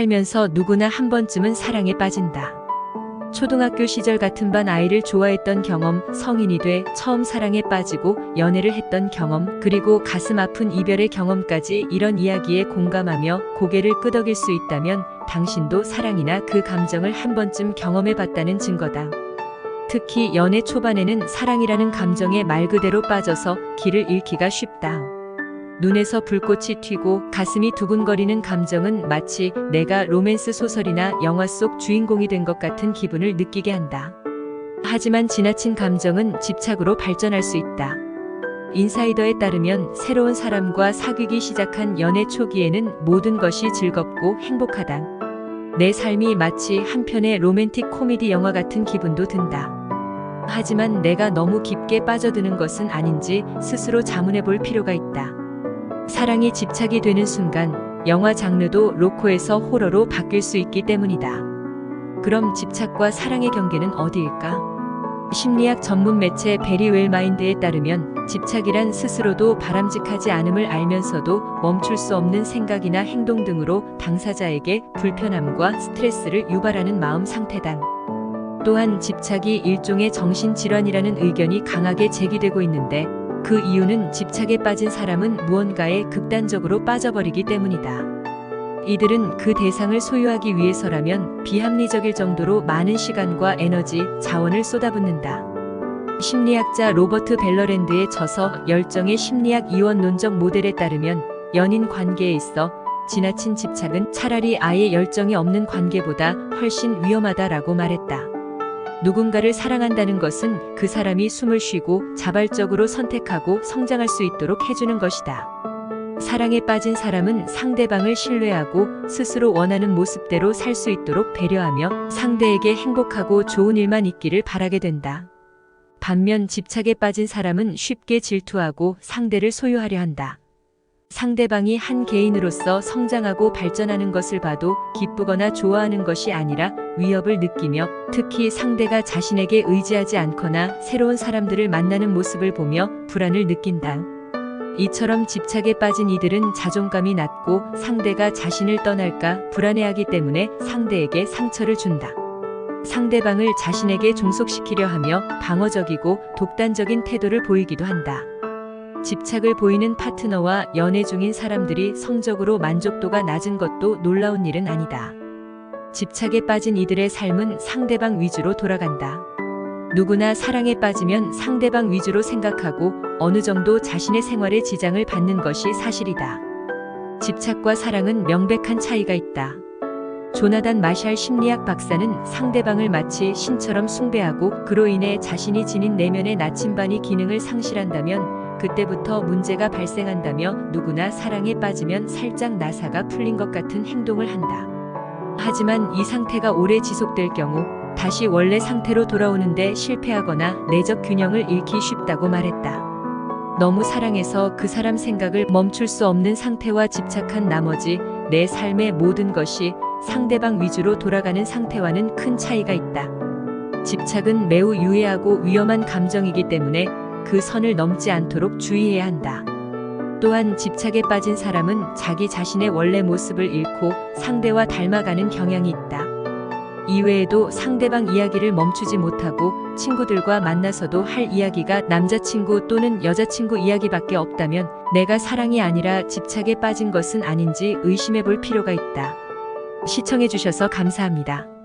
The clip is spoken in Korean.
살면서 누구나 한 번쯤은 사랑에 빠진다. 초등학교 시절 같은 반 아이를 좋아했던 경험, 성인이 돼 처음 사랑에 빠지고 연애를 했던 경험, 그리고 가슴 아픈 이별의 경험까지 이런 이야기에 공감하며 고개를 끄덕일 수 있다면 당신도 사랑이나 그 감정을 한 번쯤 경험해 봤다는 증거다. 특히 연애 초반에는 사랑이라는 감정에 말 그대로 빠져서 길을 잃기가 쉽다. 눈에서 불꽃이 튀고 가슴이 두근거리는 감정은 마치 내가 로맨스 소설이나 영화 속 주인공이 된 것 같은 기분을 느끼게 한다. 하지만 지나친 감정은 집착으로 발전할 수 있다. 인사이더에 따르면 새로운 사람과 사귀기 시작한 연애 초기에는 모든 것이 즐겁고 행복하다. 내 삶이 마치 한 편의 로맨틱 코미디 영화 같은 기분도 든다. 하지만 내가 너무 깊게 빠져드는 것은 아닌지 스스로 자문해 볼 필요가 있다. 사랑이 집착이 되는 순간 영화 장르도 로코에서 호러로 바뀔 수 있기 때문이다. 그럼 집착과 사랑의 경계는 어디일까? 심리학 전문 매체 베리 웰마인드에 따르면 집착이란 스스로도 바람직하지 않음을 알면서도 멈출 수 없는 생각이나 행동 등으로 당사자에게 불편함과 스트레스를 유발하는 마음 상태다. 또한 집착이 일종의 정신질환이라는 의견이 강하게 제기되고 있는데 그 이유는 집착에 빠진 사람은 무언가에 극단적으로 빠져버리기 때문이다. 이들은 그 대상을 소유하기 위해서라면 비합리적일 정도로 많은 시간과 에너지, 자원을 쏟아붓는다. 심리학자 로버트 벨러랜드의 저서 열정의 심리학 이원론적 모델에 따르면 연인 관계에 있어 지나친 집착은 차라리 아예 열정이 없는 관계보다 훨씬 위험하다라고 말했다. 누군가를 사랑한다는 것은 그 사람이 숨을 쉬고 자발적으로 선택하고 성장할 수 있도록 해주는 것이다. 사랑에 빠진 사람은 상대방을 신뢰하고 스스로 원하는 모습대로 살 수 있도록 배려하며 상대에게 행복하고 좋은 일만 있기를 바라게 된다. 반면 집착에 빠진 사람은 쉽게 질투하고 상대를 소유하려 한다. 상대방이 한 개인으로서 성장하고 발전하는 것을 봐도 기쁘거나 좋아하는 것이 아니라 위협을 느끼며 특히 상대가 자신에게 의지하지 않거나 새로운 사람들을 만나는 모습을 보며 불안을 느낀다. 이처럼 집착에 빠진 이들은 자존감이 낮고 상대가 자신을 떠날까 불안해하기 때문에 상대에게 상처를 준다. 상대방을 자신에게 종속시키려 하며 방어적이고 독단적인 태도를 보이기도 한다. 집착을 보이는 파트너와 연애 중인 사람들이 성적으로 만족도가 낮은 것도 놀라운 일은 아니다. 집착에 빠진 이들의 삶은 상대방 위주로 돌아간다. 누구나 사랑에 빠지면 상대방 위주로 생각하고 어느 정도 자신의 생활에 지장을 받는 것이 사실이다. 집착과 사랑은 명백한 차이가 있다. 조나단 마샬 심리학 박사는 상대방을 마치 신처럼 숭배하고 그로 인해 자신이 지닌 내면의 나침반이 기능을 상실한다면 그때부터 문제가 발생한다며 누구나 사랑에 빠지면 살짝 나사가 풀린 것 같은 행동을 한다. 하지만 이 상태가 오래 지속될 경우 다시 원래 상태로 돌아오는데 실패하거나 내적 균형을 잃기 쉽다고 말했다. 너무 사랑해서 그 사람 생각을 멈출 수 없는 상태와 집착한 나머지 내 삶의 모든 것이 상대방 위주로 돌아가는 상태와는 큰 차이가 있다. 집착은 매우 유해하고 위험한 감정이기 때문에 그 선을 넘지 않도록 주의해야 한다. 또한 집착에 빠진 사람은 자기 자신의 원래 모습을 잃고 상대와 닮아가는 경향이 있다. 이외에도 상대방 이야기를 멈추지 못하고 친구들과 만나서도 할 이야기가 남자친구 또는 여자친구 이야기밖에 없다면 내가 사랑이 아니라 집착에 빠진 것은 아닌지 의심해 볼 필요가 있다. 시청해 주셔서 감사합니다.